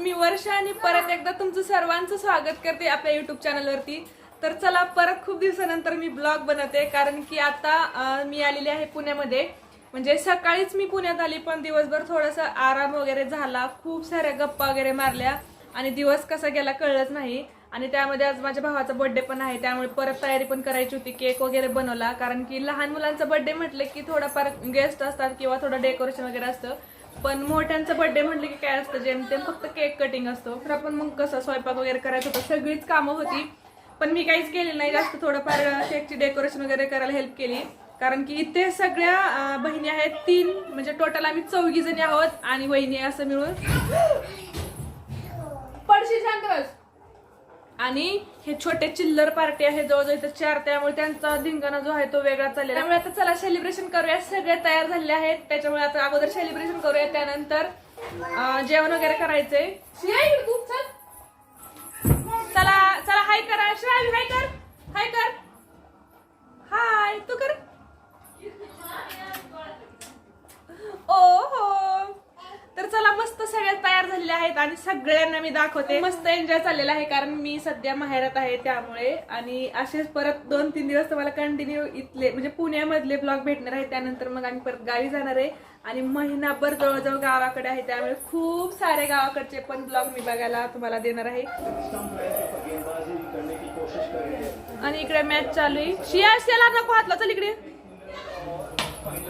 मी वर्षा आणि परत एकदा तुमचं सर्वांचं स्वागत करते आपल्या युट्यूब चॅनलवरती तर चला परत खूप दिवसानंतर मी ब्लॉग बनवते कारण की आता अं, मी आलेली आहे पुण्यामध्ये. म्हणजे सकाळीच मी पुण्यात आली पण दिवसभर थोडासा आराम वगैरे झाला. खूप साऱ्या गप्पा वगैरे मारल्या आणि दिवस कसा गेला कळलंच नाही. आणि त्यामध्ये आज माझ्या भावाचा बर्थडे पण आहे त्यामुळे परत तयारी पण करायची होती केक वगैरे बनवला. कारण की लहान मुलांचा बर्थडे म्हटलं की थोडाफार गेस्ट असतात किंवा थोडं डेकोरेशन वगैरे असतं. पण मोठ्यांचं बर्थडे म्हटलं की काय असतं जेमतेम फक्त केक कटिंग असतो. तर आपण मग कसं स्वयंपाक वगैरे करायचं होतं सगळीच कामं होती. पण मी काहीच केलेलं नाही जास्त थोडंफार केकची डेकोरेशन वगैरे करायला हेल्प केली. कारण की इथे सगळ्या बहिणी आहेत तीन. म्हणजे टोटल आम्ही चौघी जणी आहोत आणि वहिनी असं मिळून. पडशी शांत आणि हे छोटे चिल्लर पार्टी आहे जवळजवळ इथं चार त्यामुळे त्यांचा धिंगाणा जो आहे तो वेगळा चाललेला त्यामुळे आता चला सेलिब्रेशन करूया. सगळे तयार झालेले आहेत. त्याच्यामुळे आता अगोदर सेलिब्रेशन करूया. त्यानंतर जेवण वगैरे करायचंय चला चला हाय करा. शिवाय हाय कर. हाय कर. हाय तू कर. ओ हो तर चला मस्त सगळ्या तयार झालेले आहेत आणि सगळ्यांना मी दाखवते. मस्त एन्जॉय चाललेला आहे कारण मी सध्या माहेरात आहे त्यामुळे. आणि असेच परत दोन तीन दिवस तुम्हाला कंटिन्यू इथले म्हणजे पुण्यामधले ब्लॉग भेटणार आहे त्यानंतर मग आम्ही परत गावी जाणार आहे. आणि महिनाभर जवळजवळ गावाकडे आहे त्यामुळे खूप सारे गावाकडचे पण ब्लॉग मी बघायला तुम्हाला देणार आहे. आणि इकडे मॅच चालू आहे. शिया त्याला नको हातला चल इकडे.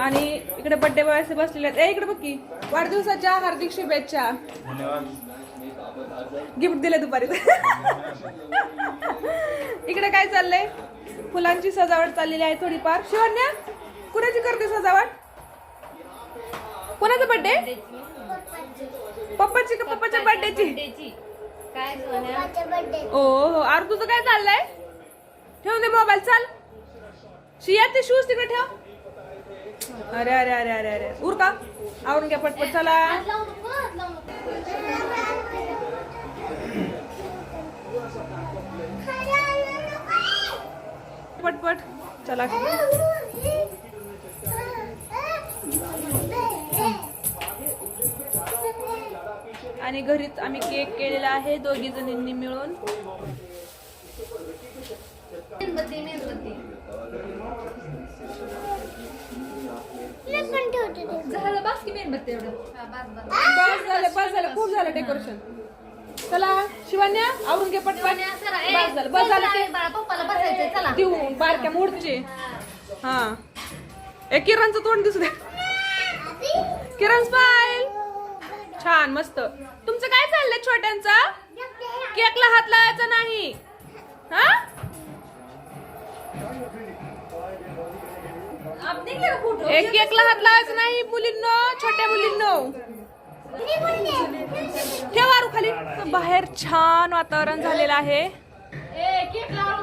आणि इकडे बर्थडे बॉय असे बसलेले आहेत. ए, इकडे बघ की वाढदिवसाच्या हार्दिक शुभेच्छा. गिफ्ट दिले दुपारी. इकडे काय चाललंय? फुलांची सजावट चाललेली आहे थोडीफार. शिवण्या कुणाची करते सजावट? कोणाचा बर्थडे पप्पाची का पप्पाच्या बर्थडेची ओ हो अरे तुझं काय चाललंय? ठेवून दे मोबाईल चाल. शिया ते शूज तिकडे ठेव. अरे अरे अरे अरे अरे. उर का? आवरून घ्या पटपट चला. पटपट चला. आणि घरीच आम्ही केक केलेला आहे दोघी जणींनी मिळून. बस झालं बस झालं खूप झालं डेकोरेशन चला शिवण्या आवरून घे ए, बस झालं बस झालं ते. पप्पाला बसायचंय चला. बारक्या मूर्तीचे. हा. ए किरणचं तोंड दिसू दे. किरण स्माईल छान मस्त. तुमचं काय चाललंय छोट्यांचं? केकला हात लावायचा नाही. हा? आप एक केकला हात लावायचं नाही मुलींनो छोट्या मुलींनो. ठेवा खाली. बाहेर छान वातावरण झालेलं आहे.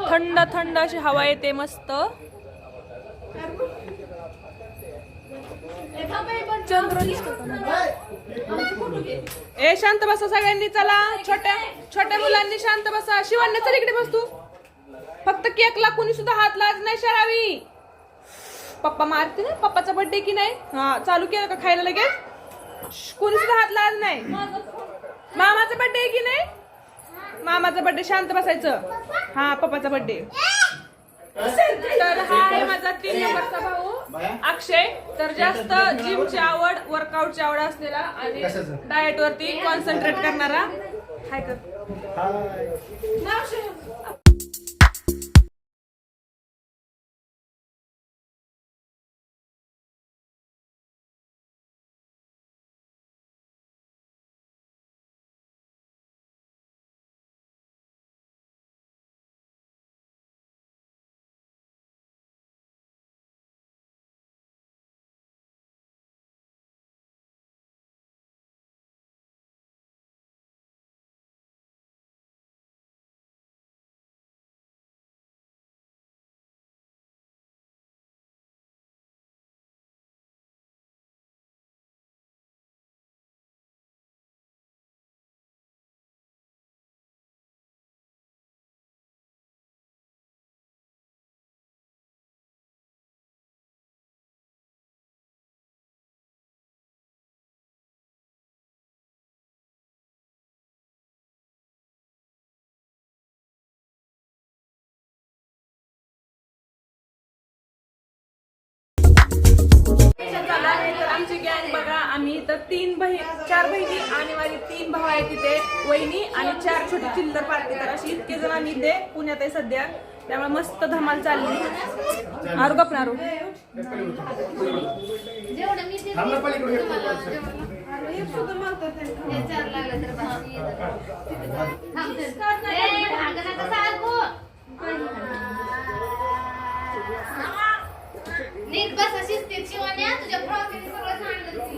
थंड थंड अशी हवा येते मस्त. ए, शांत बसा सगळ्यांनी चला. छोट्या छोट्या मुलांनी शांत बसा. शिवांना चल इकडे बस तू. फक्त केकला कोणी सुद्धा हात लाज नाही शरावी. पप्पा मारते ना पप्पाचा बर्थडे की नाही? हा चालू केलं का खायला लगेच? कोणी सुद्धा हात लाज नाही. मामाचा बर्थडे की नाही? मामाचा बर्थडे शांत बसायचं. हा पप्पाचा बर्थडे तर हा आहे माझा तीन नंबरचा भाऊ. अक्षय तर जास्त जिमची आवड वर्कआउटची आवड असलेला आणि डाएट वरती कॉन्सन्ट्रेट करणारा. हाय कर इथं तीन बहीण चार बहिणी आणि माझे तीन भाऊ आहेत तिथे वहिनी आणि चार छोटे चिल्लर पार्टी तर अशी इतके जण आम्ही इथे पुण्यात आहे सध्या. त्यामुळे मस्त धमाल चालली. आरू गप नारू हे तर. नीट बस शिवान्या तुझ्या फ्रॉकने सगळं सांडलं ती.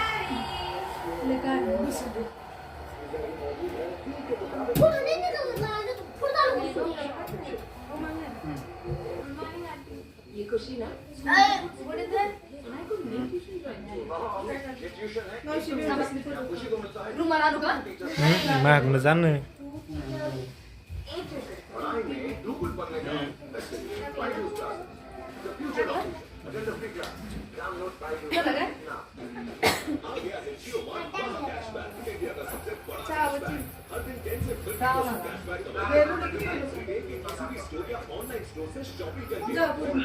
गच्ची. फटकन गेलं, ह्याला हे- तुला ऐकायचं नाही. पाहिजे का नाही? ये तुला फोटो काढून द्या ना. तुला इथं नाही लागत आरू तिथं झालं. शुभेच्छा धन्यवाद झालं, झालं. तू नाही तुझं चाललंय का मी? का काय?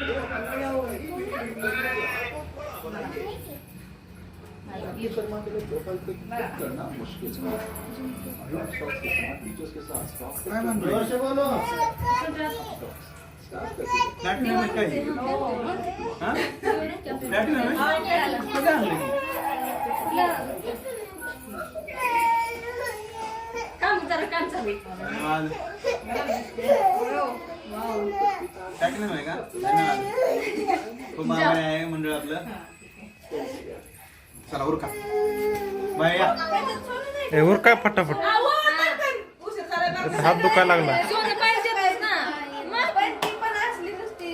जोर से बोलो प्लॅटिनम आहे काय? हा? कुठे आणलं हे? काम जरा काम चालू धन्यवाद. प्लॅटिनम आहे का? धन्यवाद. खूप आहे मंडळ आपलं. चला उरका. बाय या. उर काय फटाफट? हात दुखायला लागला. असते.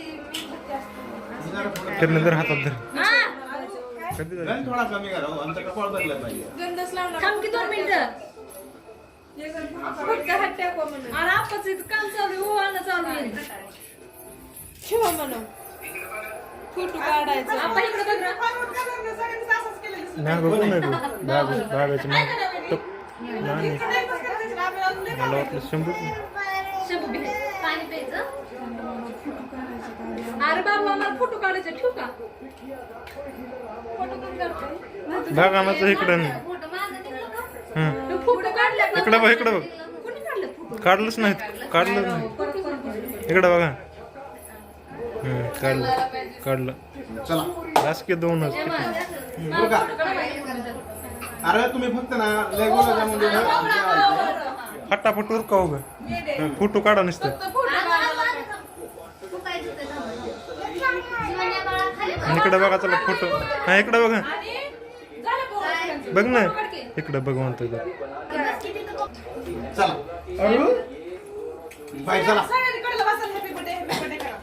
जरा पुढं. फिरणं जर हातात धर. कधी थोडा कमी करा हो. आमचा कपाळ बदलला पाहिजे गंधच लावला थांब की दोन मिनिटं. फक्त हात टाकवा म्हणून आणि आपाचं इथं काम चालू आहे ओवाळणं चालू आहे. ठेवा म्हणून फोटो काढायचा. आपण इकडे बघ ना. नाही मला वाटलं शंभर शंभू घे. पाणी प्यायचं. अरे बाबा मला फोटो काढायचे ठेवू का? फोटो काढतोय इकडं नाही. बघ इकडं बघ. कोणी काढलं फोटो? काढलंच नाहीत. काढलं नाही. इकडं बघा. काढलं. काढलं. चला. बस की? दोनच बघ. उरका अरे तुम्ही फक्त ना. जेवायचं. फटाफट उरका उगा. फोटो काढा नुसतं. इकडं बघा चला फोटो हा इकडं बघा. आणि झालं पोरं. बघ ना इकडं बघ. म्हणतोय तो. चला अरू बाय चला सगळ्यांनी कडलं बसायला happy birthday, happy birthday करा.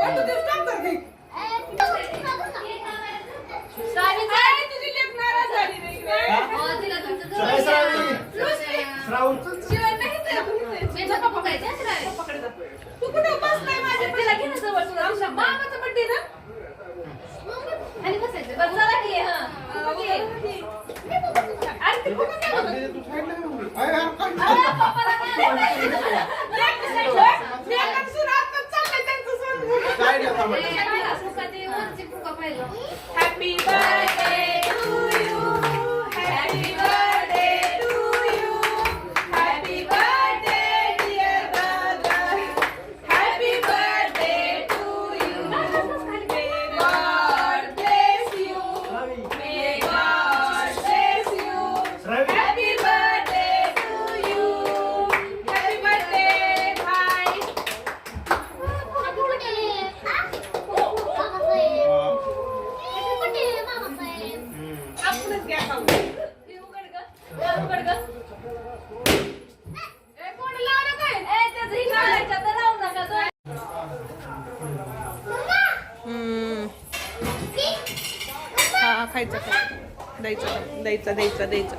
पण तू दिवस काम करते. आई, तुझी लेक नाराज झाली नाही रे. चला, श्रावणी. श्रावण शिवाय नाही तर पकडे जा. तू कुठं बसलाय माझ्या तिला घे ना जवळ तुला आमच्या birthday ना? आणि बसायचं. बस चला की हा. अरे ते कुठं काय खायचं खायचं. द्यायचं द्यायचं द्यायचं द्यायचं.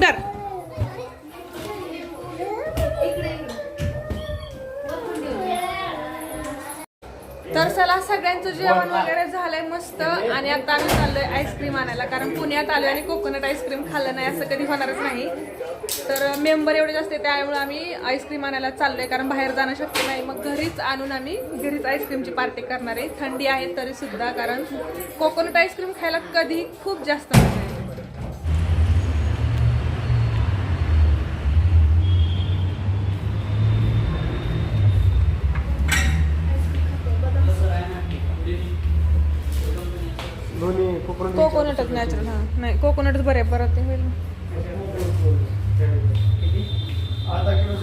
दर तर चला सगळ्यांचं जेवण वगैरे झालंय मस्त. आणि आता आम्ही चाललोय आईस्क्रीम आणायला. कारण पुण्यात आलोय आणि कोकोनट आईस्क्रीम खाल्लं नाही असं कधी होणारच नाही. तर मेंबर एवढे जास्त आहे त्यामुळे आम्ही आईस्क्रीम आणायला चाललोय. कारण बाहेर जाणं शक्य नाही. मग घरीच आणून आम्ही घरीच आईस्क्रीमची पार्टी करणार आहे. थंडी आहे तरी सुद्धा कारण कोकोनट आईस्क्रीम खायला कधी खूप जास्त कोकोनटच नॅचरल हा नाही कोकोनटच बरे परत ते होईल ना. अर्धा किलो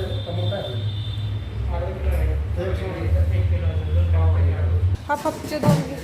हाफ हाफचे दोन घे.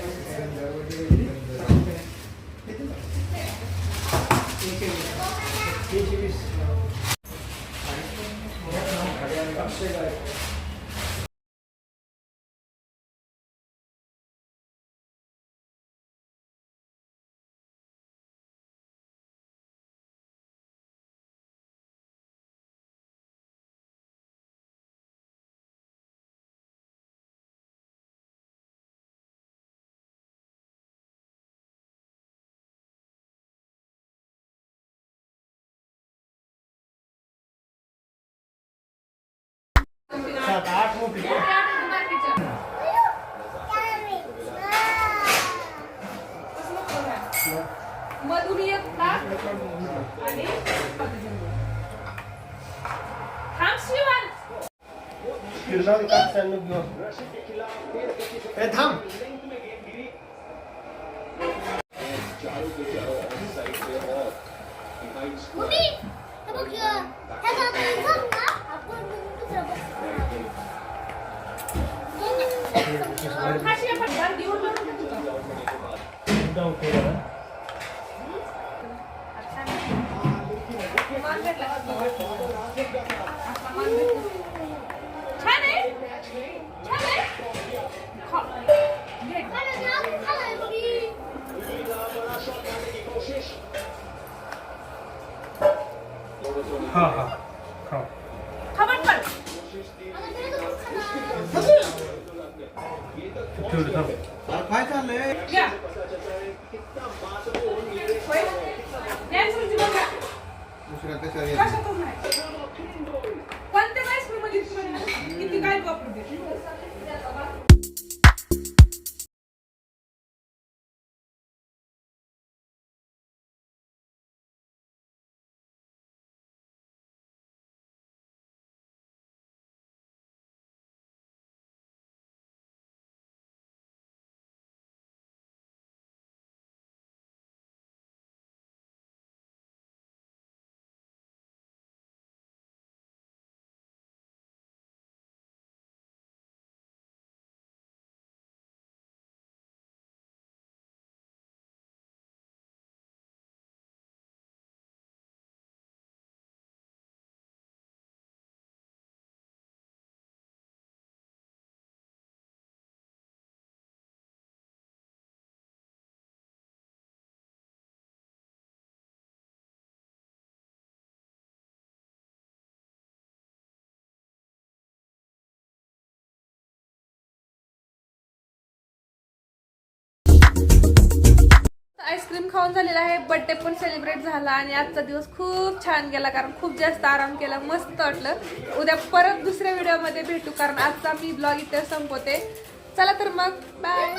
सात आठ मोठी एक आणि थांब. हा हा खाऊ खा पटपट. आता तरी तू खाणार. ठेवलं थांब काय चाललंय घ्या. होय? Dance मध्ये बघा. दुसऱ्या कशा कशातच नाही. कोणत्या ice cream मध्ये तुम्हाला किती काय वापरू दे आईस्क्रीम खाऊन झालेला आहे. बर्थडे पण सेलिब्रेट झाला आणि आजचा दिवस खूप छान गेला कारण खूप जास्त आराम केला मस्त वाटलं. उद्या परत दुसऱ्या व्हिडिओमध्ये भेटू कारण आजचा मी ब्लॉग इथे संपवते. चला तर मग बाय